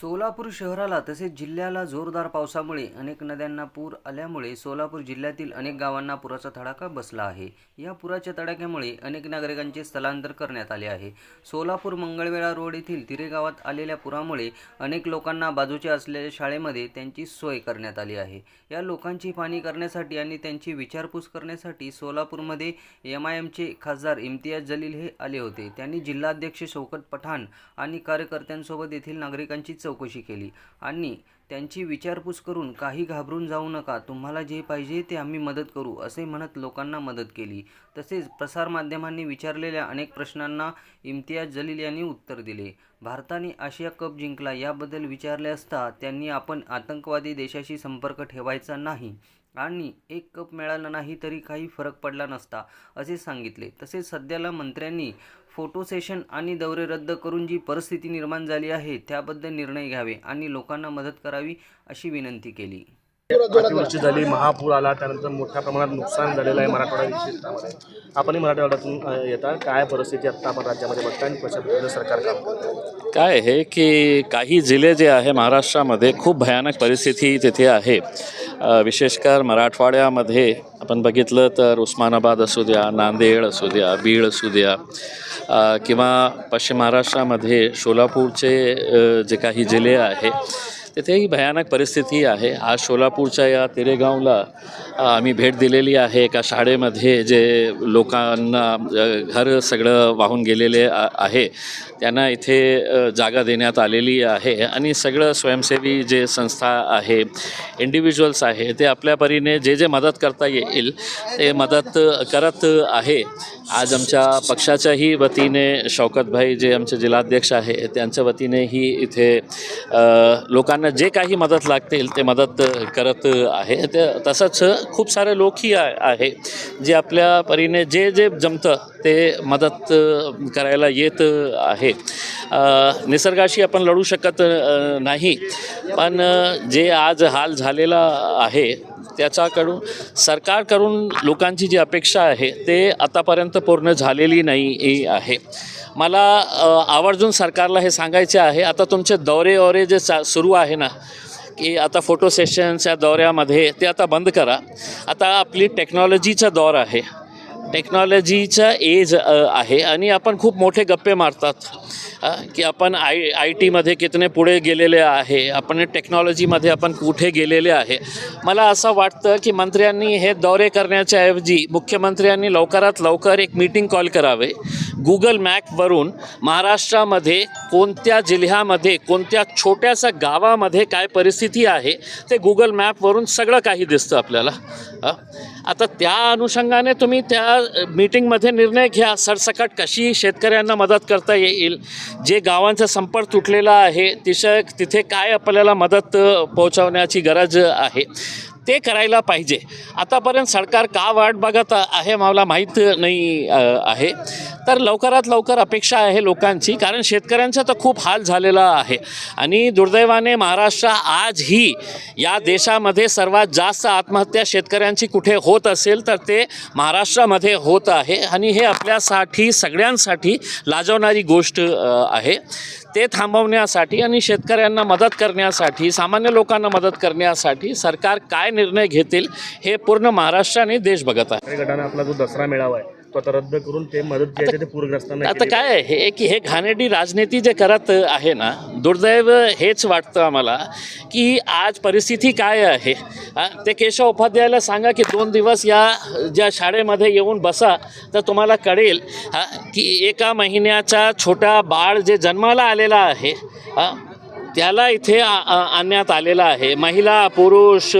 सोलापूर शहराला तसेच जिल्ह्याला जोरदार पावसामुळे अनेक नद्यांना पूर आल्यामुळे सोलापूर जिल्ह्यातील अनेक गावांना पुराचा तडाखा बसला आहे. या पुराच्या तडाख्यामुळे अनेक नागरिकांचे स्थलांतर करण्यात आले आहे. सोलापूर मंगळवेळा रोड येथील तिरे गावात आलेल्या पुरामुळे अनेक लोकांना बाजूच्या असलेल्या शाळेमध्ये त्यांची सोय करण्यात आली आहे. या लोकांची पाणी करण्यासाठी आणि त्यांची विचारपूस करण्यासाठी सोलापूरमध्ये एम आय एमचे खासदार इम्तियाज जलील हे आले होते. त्यांनी जिल्हाध्यक्ष शौकत पठाण आणि कार्यकर्त्यांसोबत येथील नागरिकांची चौकशी केली. आणि त्यांची विचारपूस करून काही घाबरून जाऊ नका तुम्हाला जे पाहिजे ते आम्ही मदत करू असे म्हणत लोकांना मदत केली. तसेच प्रसारमाध्यमांनी विचारलेल्या अनेक प्रश्नांना इम्तियाज जलील यांनी उत्तर दिले. भारताने आशिया कप जिंकला याबद्दल विचारले असता त्यांनी आपण आतंकवादी देशाशी संपर्क ठेवायचा नाही. आणि एक कप मिळाला नाही तरी काही फरक पडला नसता असे सांगितले. तसेच सध्याला मंत्र्यांनी फोटो सेशन आणि दौरे रद्द करून जी परिस्थिती निर्माण झाली आहे त्याबद्दल निर्णय घ्यावे आणि लोकांना मदत करावी अशी विनंती केली. अतिवृष्टी झाली महापूर आला त्यानंतर मोठ्या प्रमाणात नुकसान झालेलं आहे मराठवाडा विशेषतः. आपणही मराठवाड्यातून येतात काय परिस्थिती आत्ता आपण राज्यामध्ये बघता आणि कशा सरकार काम करतं काय आहे की काही जिल्हे जे आहे महाराष्ट्रामध्ये खूप भयानक परिस्थिती तिथे आहे. विशेषकर मराठवाड्यामध्ये आपण बघितलं तर उस्मानाबाद असू द्या नांदेड असू द्या बीड असू द्या किंवा पश्चिम महाराष्ट्रामध्ये सोलापूरचे जे काही जिल्हे आहे तिथेही भयानक परिस्थिती आहे. आज सोलापूरच्या या तिरेगावला आम्ही भेट दिलेली आहे. एका शाळेमध्ये जे लोकांना घर सगळं वाहून गेलेले आहे. त्यांना इथे जागा देण्यात आलेली आहे. आणि सगळं स्वयंसेवी जे संस्था आहे इंडिव्हिज्युअल्स आहे ते आपल्या परीने जे जे मदत करता येईल ते मदत करत आहे. आज आमच्या पक्षाच्याही वतीने शौकतभाई जे आमचे जिल्हाध्यक्ष आहे त्यांच्या वतीनेही इथे लोकांना जे काही मदत लागतील ते मदत करत आहे. ते तसंच खूप सारे लोकही आहे जे आपल्या परीने जे जे जमतं ते मदत करायला येत आहे. निसर्गाशी आपण लढू शकत नाही. पण जे आज हाल झालेला आहे त्याच्याकडून सरकारकडून लोकांची जी अपेक्षा आहे ते आतापर्यंत पूर्ण झालेली नाही आहे. मला आवर्जून सरकारला हे सांगायचे आहे आता तुमचे दौरे वरे जे चा सुरू आहे ना की आता फोटो सेशन्स या दौऱ्यामध्ये ते आता बंद करा. आता आपली टेक्नॉलॉजीचा दौर आहे. टेक्नॉलॉजीचा एज आहे आणि आपण खूप मोठे गप्पे मारतात की आपण आय आय टीमध्ये कितने पुढे गेलेले आहे आपण टेक्नॉलॉजीमध्ये आपण कुठे गेलेले आहे. मला असं वाटतं की मंत्र्यांनी हे दौरे करण्याच्या ऐवजी मुख्यमंत्र्यांनी लवकरात लवकर एक मीटिंग कॉल करावे. गुगल मॅपवरून महाराष्ट्रामध्ये कोणत्या जिल्ह्यामध्ये कोणत्या छोट्याशा गावामध्ये काय परिस्थिती आहे ते गुगल मॅपवरून सगळं काही दिसतं आपल्याला आता त्या अनुषंगाने तुम्ही त्या मीटिंगमध्ये निर्णय घ्या. सरसकट कशी शेतकऱ्यांना मदत करता येईल जे गावांचा संपर्क तुटलेला आहे तिशय तिथे काय आपल्याला मदत पोहोचवण्याची गरज आहे. ते करायला पाहिजे. आतापर्यंत सरकार का वाट बघत आहे मला माहीत नाही आहे. तर लवकरात लवकर अपेक्षा आहे लोकांची कारण शेतकऱ्यांचा तर खूप हाल झालेला आहे. आणि दुर्दैवाने महाराष्ट्र आजही या देशामध्ये सर्वात जास्त आत्महत्या शेतकऱ्यांची कुठे होत असेल तर ते महाराष्ट्रामध्ये होत आहे. आणि हे आपल्यासाठी सगळ्यांसाठी लाजवणारी गोष्ट आहे. ते थांबवण्यासाठी आणि शेतकऱ्यांना मदत करण्यासाठी सामान्य लोकांना मदत करण्यासाठी सरकार काय निर्णय घेतील हे पूर्ण महाराष्ट्र आणि देश बघत आहे. गटाने आपला जो दसरा मेळावा आहे तो आता रद्द करून ते मदत जी आहे ते पूरग्रस्तांना आता केली. काय आहे हे की हे घाणेरडी राजनीती जे करत आहे ना दुर्दैव हेच वाटतं आम्हाला की आज परिस्थिती काय आहे हा, ते केशव उपाध्यायाला सांगा की दोन दिवस या ज्या शाळेमध्ये येऊन बसा तर तुम्हाला कळेल हा, की एका महिन्याचा छोटा बाळ जे जन्माला आलेला आहे हा, त्याला इथे आ- आणण्यात आलेला आहे. महिला पुरुष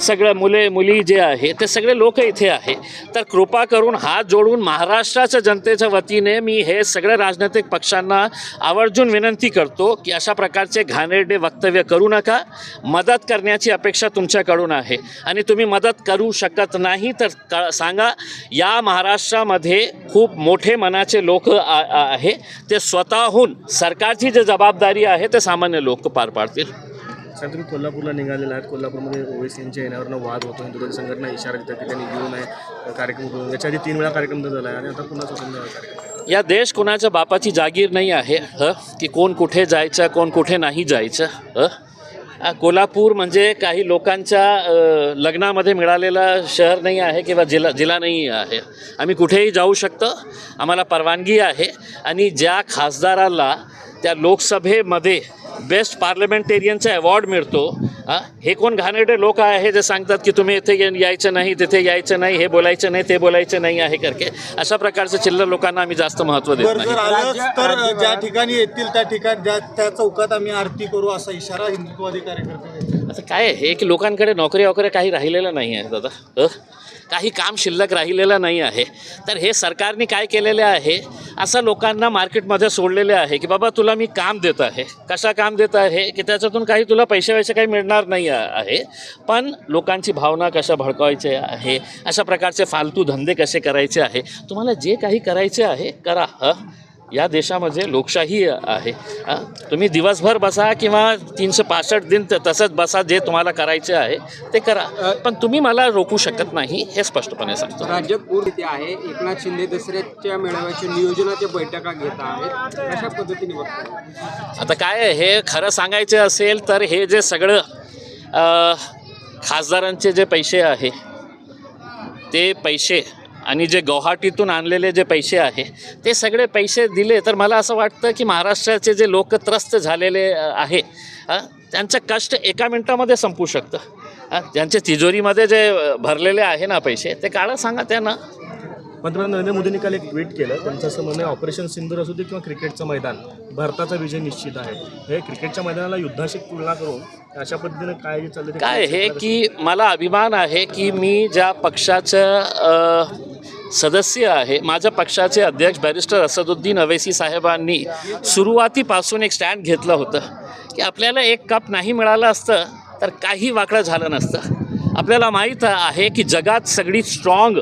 सगळं मुले मुली जे आहे ते सगळे लोक इथे आहे. तर कृपा करून हात जोडून महाराष्ट्राच्या जनतेच्या वतीने मी हे सगळ्या राजनैतिक पक्षांना आवर्जून विनंती करतो की अशा प्रकारचे घाणेरडे वक्तव्य करू नका. मदत करण्याची अपेक्षा तुमच्याकडून आहे. आणि तुम्ही मदत करू शकत नाही तर क सांगा या महाराष्ट्रामध्ये खूप मोठे मनाचे लोक आहे. ते स्वतःहून सरकारची जी जबाबदारी आहे ते सामान्य लोक पार पाडतील. साहेब तुम्ही कोल्हापूरला निघालेला आहात. कोल्हापूरमध्ये ओवेसींच्या येण्यावरनं वाद होतो. हिंदुत्व संघटना इशारा देतात की त्यांनी येऊ नये. कार्यक्रम करून याच्या आधी तीन वेळा कार्यक्रम झाला आहे. आणि आता पुन्हा संध्याकाळी कार्यक्रम या देश कोणाच्या बापाची जागीर नाही आहे ह? की कोण कुठे जायचं कोण कुठे नाही जायचं ह? कोल्हापूर म्हणजे काही लोकांच्या लग्नामध्ये मिळालेलं शहर नाही आहे किंवा जिल्हा जिल्हा नाही आहे. आम्ही कुठेही जाऊ शकतो. आम्हाला परवानगी आहे. आणि ज्या खासदाराला त्या लोकसभेमध्ये बेस्ट पार्लमेंटेरियनचा अवॉर्ड मिळतो. हा? हे कोण घाणेरडे लोक आहे जे सांगतात की तुम्ही इथे ये- यायचं नाही तिथे यायचं नाही हे बोलायचं नाही ते बोलायचं नाही आहे करके. अशा प्रकारच्या चिल्लर लोकांना आम्ही जास्त महत्त्व देत नाही. तर ज्या ठिकाणी येतील त्या ठिकाणी ज्या त्या चौकात आम्ही आरती करू असा इशारा हिंदुत्ववादी कार्यकर्ते. आता काय आहे? की लोकांकडे नोकरी वगैरे काही राहिलेलं नाही आहे दादा? काही काम शिल्लक राहिलेलं नाही आहे. तर हे सरकारने काय केलेले आहे? असं लोकांना मार्केटमध्ये सोडलेले आहे की बाबा तुला मी काम देत आहे. कशा काम देत आहे की त्याच्यातून काही तुला पैसे वैसे काही मिळणार नाही आहे. पण लोकांची भावना कशा भडकवायचे आहे? अशा प्रकारचे फालतू धंदे कसे करायचे आहे? तुम्हाला जे काही करायचे आहे करा. हं? या देशामध्ये लोकशाही आहे? तुम्ही दिवसभर बसा किंवा तीनशे पासष्ट दिन तसंच बसा जे तुम्हाला करायचे आहे ते करा. पण तुम्ही मला रोखू शकत नाही हे स्पष्टपणे सांगतो. राज्यात पूर इथे आहे. एकनाथ शिंदे दसऱ्याच्या मेळाव्याच्या नियोजनाच्या बैठका घेत आहेत. कशा पद्धतीने आता काय आहे, हे खरं सांगायचं असेल तर हे जे सगळं खासदारांचे जे पैसे आहे ते पैसे आणि जे गुवाहाटीतून आणलेले जे पैसे आहे ते सगळे पैसे दिले तर मला असं वाटतं की महाराष्ट्राचे जे लोक त्रस्त झालेले आहे त्यांचं कष्ट एका मिनटामध्ये संपू शकतं. अ, ज्यांच्या तिजोरीमध्ये जे भरलेले आहे ना पैसे ते काढा सांगा त्यांना. पंतप्रधान नरेंद्र मोदींनी काल एक ट्विट केलं त्यांचं असं म्हणणं आहे ऑपरेशन सिंदूर असू दे किंवा क्रिकेटचं मैदान भारताचा विजय निश्चित आहे. हे क्रिकेटच्या मैदानाला युद्धाशी तुलना करून अशा पद्धतीनं काय चाललं काय आहे की मला अभिमान आहे की मी ज्या पक्षाचं सदस्य आहे. माझ्या पक्षाचे अध्यक्ष बॅरिस्टर असदुद्दीन अवेसी साहेबांनी सुरुवातीपासून एक स्टँड घेतलं होतं. की आपल्याला एक कप नाही मिळालं असतं तर काही वाकडं झालं नसतं. आपल्याला माहीत आहे की जगात सगळी स्ट्रॉंग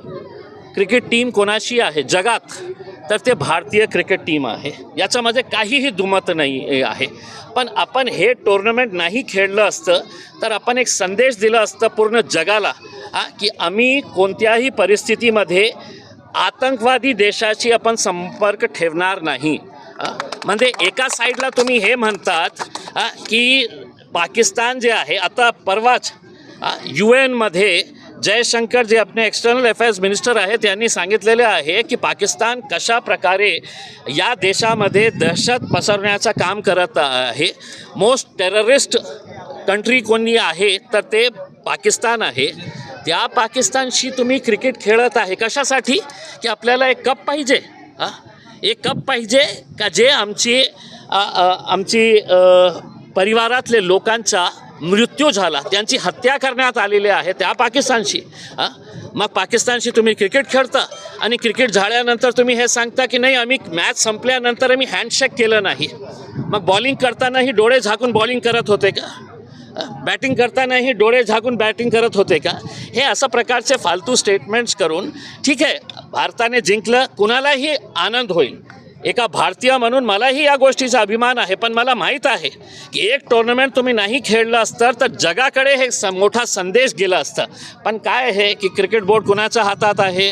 क्रिकेट टीम कोणाशी आहे? जगात. तर ते भारतीय क्रिकेट टीम आहे. याच्यामध्ये काहीही दुमत नाही आहे. पण आपण हे टोर्नामेंट नाही खेळलं असतं तर आपण एक संदेश दिला असतं पूर्ण जगाला हा की आम्ही कोणत्याही परिस्थितीमध्ये आतंकवादी देशाशी आपण संपर्क ठेवणार नाही. म्हणजे एका साईडला तुम्ही हे म्हणतात की पाकिस्तान जे आहे आता परवाच यू एनमध्ये जयशंकर जे आपले एक्सटर्नल अफेअर्स मिनिस्टर आहेत त्यांनी सांगितलेले आहे की पाकिस्तान कशा प्रकारे या देशामध्ये दहशत पसरण्याचं काम करत आहे. मोस्ट टेररिस्ट कंट्री कोणी आहे तर ते पाकिस्तान आहे. त्या पाकिस्तानशी तुम्ही क्रिकेट खेळत आहे कशासाठी? की आपल्याला एक कप पाहिजे हां? एक कप पाहिजे का जे आमची आमची परिवारातले लोकांचा मृत्यू झाला त्यांची हत्या करण्यात आलेली आहे त्या पाकिस्तानशी. मग पाकिस्तानशी तुम्ही क्रिकेट खेळता आणि क्रिकेट झाल्यानंतर तुम्ही हे सांगता की नाही आम्ही मॅच संपल्यानंतर आम्ही हँडशेक केलं नाही. मग बॉलिंग करतानाही डोळे झाकून बॉलिंग करत होते का? बॅटिंग करतानाही डोळे झाकून बॅटिंग करत होते का? हे अशा प्रकारचे फालतू स्टेटमेंट्स करून ठीक आहे भारताने जिंकलं कुणालाही आनंद होईल. एका भारतीय म्हणून मलाही या गोष्टीचा अभिमान आहे पण मला माहीत आहे की एक टुर्नामेंट तुम्ही नाही खेळलं असतं तर जगाकडे हे स मोठा संदेश गेला असता. पण काय आहे की क्रिकेट बोर्ड कुणाच्या हातात आहे?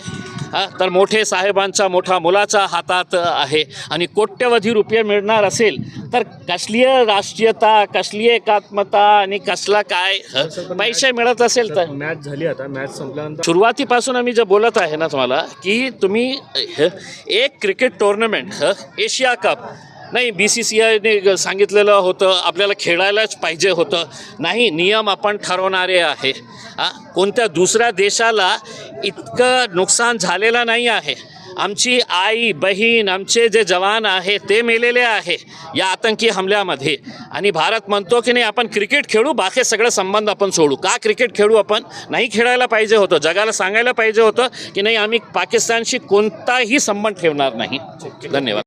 तर मोठे साहेबांचा मोठा मुलाचा हातात आहे. आणि कोट्यवधी रुपये मिळणार असेल तर कसली राष्ट्रीयता कसली एकात्मता आणि कसला काय पैसे मिळत असेल तर. मॅच झाली आता मॅच संपल्यानंतर सुरुवातीपासून आम्ही जे बोलत आहे ना तुम्हाला की तुम्ही एक क्रिकेट टुर्नामेंट एशिया कप नाही बी सी सी आयने सांगितलेलं होतं आपल्याला खेळायलाच पाहिजे होतं. नाही नियम आपण ठरवणारे आहे. कोणत्या दुसऱ्या देशाला इतकं नुकसान झालेलं नाही आहे. आमची आई बहीण आमचे जे जवान आहे ते मेलेले आहे या आतंकी हमल्यामध्ये. आणि भारत म्हणतो की नाही आपण क्रिकेट खेळू बाकी सगळे संबंध आपण सोडू. का क्रिकेट खेळू आपण? नाही खेळायला पाहिजे होतं. जगाला सांगायला पाहिजे होतं की नाही आम्ही पाकिस्तानशी कोणताही संबंध ठेवणार नाही. धन्यवाद.